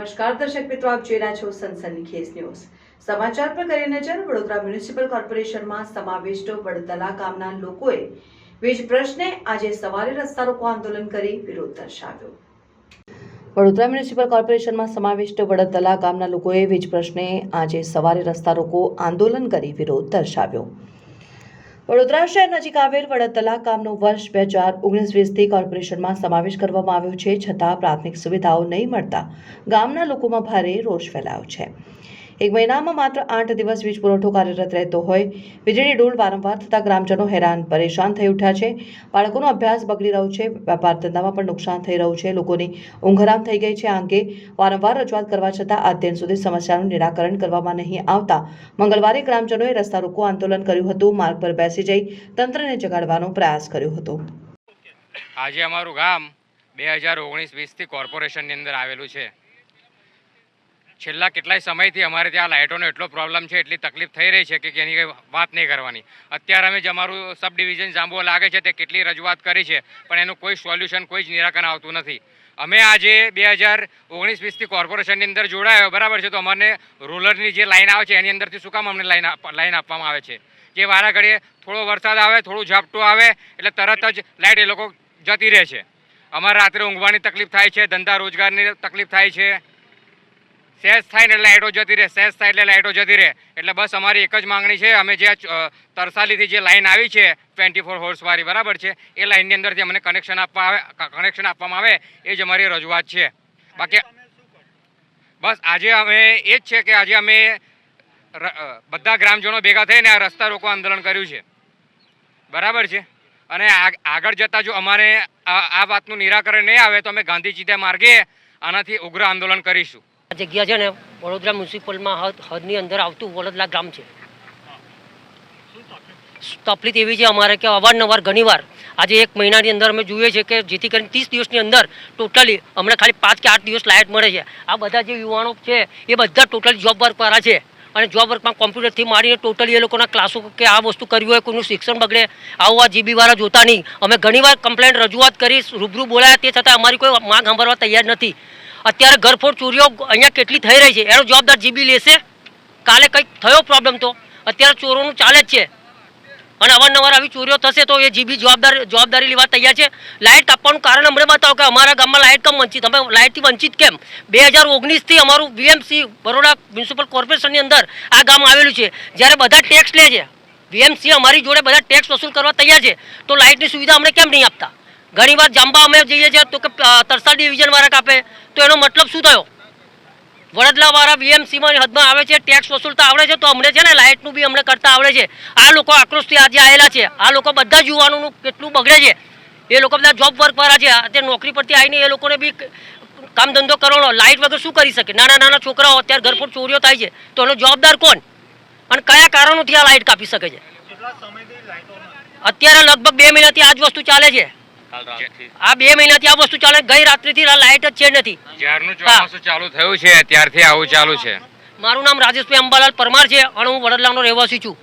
નમસ્કાર દર્શક મિત્રો, આપ જોઈ રહ્યા છો સનસની ખેસ ન્યૂઝ. સમાચાર પર કરી નજર, વડોદરા મ્યુનિસિપલ કોર્પોરેશનમાં સમાવિષ્ટ વડતલા ગામના લોકોએ વીજ પ્રશ્ને આજે સવારે રસ્તા રોકો આંદોલન કરી વિરોધ દર્શાવ્યો. વડોદરા મ્યુનિસિપલ કોર્પોરેશનમાં સમાવિષ્ટ વડતલા ગામના લોકોએ વીજ પ્રશ્ને આજે સવારે રસ્તા રોકો આંદોલન કરી વિરોધ દર્શાવ્યો. વડોદરા શહેર નજીક આવેલ વડતલા ગામનો વર્ષ બે હજાર ઓગણીસ વીસથી કોર્પોરેશનમાં સમાવેશ કરવામાં આવ્યો છે, છતાં પ્રાથમિક સુવિધાઓ નહીં મળતા ગામના લોકોમાં ભારે રોષ ફેલાયો છે. એક મહિનામાં માત્ર આઠ દિવસ વીજ પુરવઠો કાર્યરત રહેતો હોય. વીજળી ડોલ વારંવાર થતા ગ્રામજનો હેરાન, પરેશાન થઈ ઉઠ્યા છે. બાળકોનો અભ્યાસ બગડી રહ્યો છે. વેપાર ધંધામાં પણ નુકસાન થઈ રહ્યું છે. લોકોની ઊંઘરામ થઈ ગઈ છે. આ અંગે વારંવાર રજૂઆત કરવા છતાં અત્યંત સુધી સમસ્યાનું નિરાકરણ કરવામાં નહીં આવતા મંગળવારે ગ્રામજનોએ રસ્તા રોકો આંદોલન કર્યું હતું. માર્ગ પર બેસી જઈ તંત્રને જગાડવાનો પ્રયાસ કર્યો હતો. આજે અમારું ગામ બે હજાર ઓગણીસ વીસથી કોર્પોરેશનની અંદર આવેલું છે. છેલ્લા કેટલાય સમયથી અમારે ત્યાં લાઇટોનો એટલો પ્રોબ્લેમ છે, એટલી તકલીફ થઈ રહી છે કે એની કંઈ વાત નહીં કરવાની. અત્યારે અમે જે અમારું સબ ડિવિઝન જાંબુઓ લાગે છે તે કેટલી રજૂઆત કરી છે, પણ એનું કોઈ સોલ્યુશન, કોઈ જ નિરાકરણ આવતું નથી. અમે આજે બે હજાર ઓગણીસ વીસથી કોર્પોરેશનની અંદર જોડાયો બરાબર છે? તો અમને રોલરની જે લાઇન આવે છે, એની અંદરથી શું કામ અમને લાઇન લાઈન આપવામાં આવે છે? જે વારા ઘડીએ થોડો વરસાદ આવે, થોડું ઝાપટું આવે, એટલે તરત જ લાઇટ એ લોકો જતી રહે છે. અમારે રાત્રે ઊંઘવાની તકલીફ થાય છે, ધંધા રોજગારની તકલીફ થાય છે સહેજ થાય ને એટલે લાઇટો જતી રહે સહેજ થાય એટલે લાઇટો જતી રહે. એટલે બસ અમારી એક જ માંગણી છે, અમે જે તરસાલીથી જે લાઈન આવી છે ટ્વેન્ટી ફોર હોર્સવાળી બરાબર છે, એ લાઈનની અંદરથી અમને કનેક્શન આપવા આવે કનેક્શન આપવામાં આવે, એ જ અમારી રજૂઆત છે. બાકી બસ આજે અમે એ જ છે કે આજે અમે બધા ગ્રામજનો ભેગા થઈને આ રસ્તા રોકો આંદોલન કર્યું છે. બરાબર છે? અને આગ- આગળ જતાં જો અમારે આ વાતનું નિરાકરણ નહીં આવે તો અમે ગાંધીજી માર્ગે આનાથી ઉગ્ર આંદોલન કરીશું. આ જગ્યા છે ને વડોદરા મ્યુનિસિપલમાં હદ હદની અંદર આવતું વડોદરા ગામ છે. તકલીફ એવી છે અમારે કે અવારનવાર ઘણીવાર આજે એક મહિનાની અંદર અમે જોઈએ છે કે જેથી કરીને ત્રીસ દિવસની અંદર ટોટલી અમને ખાલી પાંચ કે આઠ દિવસ લાઇટ મળે છે. આ બધા જે યુવાનો છે એ બધા ટોટલી જોબ વર્ક વાળા છે. અને જોબ વર્કમાં કોમ્પ્યુટરથી મારીને ટોટલી એ લોકોના ક્લાસો કે આ વસ્તુ કરવી હોય કોઈનું શિક્ષણ બગડે, આવું આ જીબી વાળા જોતા નહીં. અમે ઘણીવાર કમ્પ્લેન્ટ રજૂઆત કરી, રૂબરૂ બોલાયા, તે છતાં અમારી કોઈ માંગ સાંભળવા તૈયાર નથી. અત્યારે ઘરફોડ ચોરીઓ અહીંયા કેટલી થઈ રહી છે? એનો જવાબદાર જીબી લેશે. કાલે કંઈક થયો પ્રોબ્લેમ તો? અત્યારે ચોરોનું ચાલે જ છે. અને અવારનવાર આવી ચોરીઓ થશે તો એ જીબી જવાબદાર જવાબદારી લેવા તૈયાર છે. લાઇટ આપવાનું કારણ અમને બતાવો કે અમારા ગામમાં લાઇટ કેમ વંચિત? અમે લાઇટથી વંચિત કેમ? બે હજાર ઓગણીસથી અમારું વીએમસી બરોડા મ્યુનિસિપલ કોર્પોરેશનની અંદર આ ગામ આવેલું છે. જ્યારે બધા ટેક્સ લે છે. વીએમસી અમારી જોડે બધા ટેક્સ વસૂલ કરવા તૈયાર છે. તો લાઇટની સુવિધા અમને કેમ નહીં આપતા? ઘણીવાર જાંબા અમે જઈએ છીએ તો કે તરસાદ તરસાલ ડિવિઝન વાળા કાપે. તો એનો મતલબ શું થયો? વડોદરા વાળા વીએમસીમાં હદમાં આવે છે ટેક્સ વસૂલતા આવડે છે, તો અમને છે ને લાઇટનું બી અમને કરતા આવડે છે. આ લોકો આક્રોશથી આજે આવેલા છે. આ લોકો બધા જ યુવાનોનું કેટલું બગડે છે. એ લોકો બધા જોબ વર્ક વાળા છે. અત્યારે નોકરી પરથી આવીને એ લોકોને બી કામ ધંધો કરવાનો. લાઇટ વગર શું કરી શકે? નાના નાના છોકરાઓ અત્યારે ઘરફોડ ચોરીઓ થાય છે. તો એનો જવાબદાર કોણ? અને કયા કારણોથી આ લાઇટ કાપી શકે છે? અત્યારે લગભગ બે મહિનાથી આ જ વસ્તુ ચાલે છે. આ બે મહિનાથી આ વસ્તુ ચાલે ગઈ રાત્રિથી આ લાઇટ જ છે નથી. જ્યારનું ચોમાસું ચાલુ થયું છે ત્યારથી આવું ચાલુ છે. મારું નામ રાજેશભાઈ અંબાલાલ પરમાર છે અને હું વડોદરાનો રહેવાસી છું.